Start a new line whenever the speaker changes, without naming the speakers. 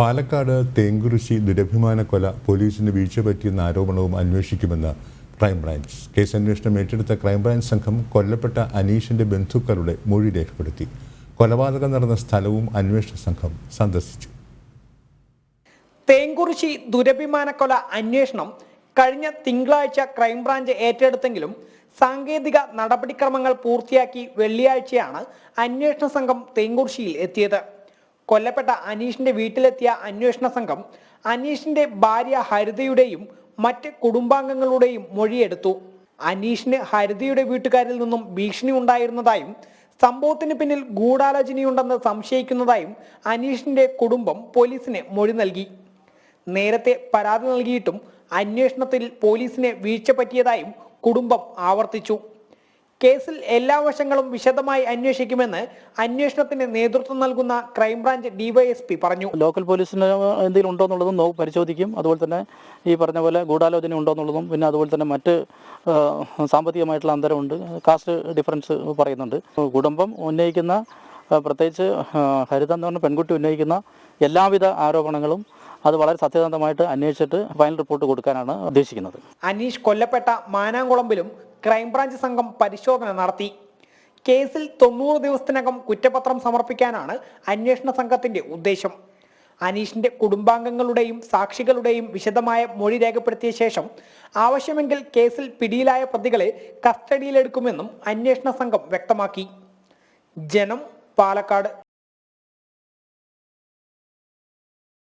പാലക്കാട് തേങ്കുറിശി ദുരഭിമാന കൊല പോലീസിന് വീഴ്ച പറ്റിയെന്ന ആരോപണവും അന്വേഷിക്കുമെന്ന് ക്രൈംബ്രാഞ്ച്. കേസ് അന്വേഷണം ഏറ്റെടുത്ത ക്രൈംബ്രാഞ്ച് സംഘം കൊല്ലപ്പെട്ട അനീഷിന്റെ ബന്ധുക്കളുടെ മൊഴി രേഖപ്പെടുത്തി. കൊലപാതകം നടന്ന സ്ഥലവും അന്വേഷണ സംഘം സന്ദർശിച്ചു.
തേങ്കുറിശി ദുരഭിമാനക്കൊല അന്വേഷണം കഴിഞ്ഞ തിങ്കളാഴ്ച ക്രൈംബ്രാഞ്ച് ഏറ്റെടുത്തെങ്കിലും സാങ്കേതിക നടപടിക്രമങ്ങൾ പൂർത്തിയാക്കി വെള്ളിയാഴ്ചയാണ് അന്വേഷണ സംഘം തേങ്കുറിശിയിൽ എത്തിയത്. കൊല്ലപ്പെട്ട അനീഷിന്റെ വീട്ടിലെത്തിയ അന്വേഷണ സംഘം അനീഷിന്റെ ഭാര്യ ഹരിതയുടെയും മറ്റ് കുടുംബാംഗങ്ങളുടെയും മൊഴിയെടുത്തു. അനീഷിന് ഹരിതയുടെ വീട്ടുകാരിൽ നിന്നും ഭീഷണി ഉണ്ടായിരുന്നതായും സംഭവത്തിന് പിന്നിൽ ഗൂഢാലോചനയുണ്ടെന്ന് സംശയിക്കുന്നതായും അനീഷിന്റെ കുടുംബം പോലീസിന് മൊഴി നൽകി. നേരത്തെ പരാതി നൽകിയിട്ടും അന്വേഷണത്തിൽ പോലീസിനെ വീഴ്ച പറ്റിയതായും കുടുംബം ആവർത്തിച്ചു. കേസിൽ എല്ലാ വശങ്ങളും വിശദമായി അന്വേഷിക്കുമെന്ന് അന്വേഷണത്തിന് നേതൃത്വം നൽകുന്ന ക്രൈംബ്രാഞ്ച് ഡിവൈഎസ്പി പറഞ്ഞു.
ലോക്കൽ പോലീസിന് എന്തെങ്കിലും ഉണ്ടോ എന്നുള്ളതും പരിശോധിക്കും. അതുപോലെ തന്നെ ഈ പറഞ്ഞ പോലെ ഗൂഢാലോചന ഉണ്ടോ എന്നുള്ളതും പിന്നെ അതുപോലെ തന്നെ മറ്റ് സാമ്പത്തികമായിട്ടുള്ള അന്തരമുണ്ട്. കാസ്റ്റ് ഡിഫറൻസ് പറയുന്നുണ്ട്. കുടുംബം ഉന്നയിക്കുന്ന പ്രത്യേകിച്ച് ഹരിത എന്ന് പറഞ്ഞ പെൺകുട്ടി ഉന്നയിക്കുന്ന എല്ലാവിധ ആരോപണങ്ങളും അത് വളരെ സത്യസന്ധമായിട്ട് അന്വേഷിച്ചിട്ട് ഫൈനൽ റിപ്പോർട്ട് കൊടുക്കാനാണ് ഉദ്ദേശിക്കുന്നത്.
അനീഷ് കൊല്ലപ്പെട്ട മാനാംകുളമ്പിലും ക്രൈംബ്രാഞ്ച് സംഘം പരിശോധന നടത്തി. കേസിൽ തൊണ്ണൂറ് ദിവസത്തിനകം കുറ്റപത്രം സമർപ്പിക്കാനാണ് അന്വേഷണ സംഘത്തിന്റെ ഉദ്ദേശം. അനീഷിന്റെ കുടുംബാംഗങ്ങളുടെയും സാക്ഷികളുടെയും വിശദമായ മൊഴി രേഖപ്പെടുത്തിയ ശേഷം ആവശ്യമെങ്കിൽ കേസിൽ പിടിയിലായ പ്രതികളെ കസ്റ്റഡിയിലെടുക്കുമെന്നും അന്വേഷണ സംഘം വ്യക്തമാക്കി. ജനം പാലക്കാട്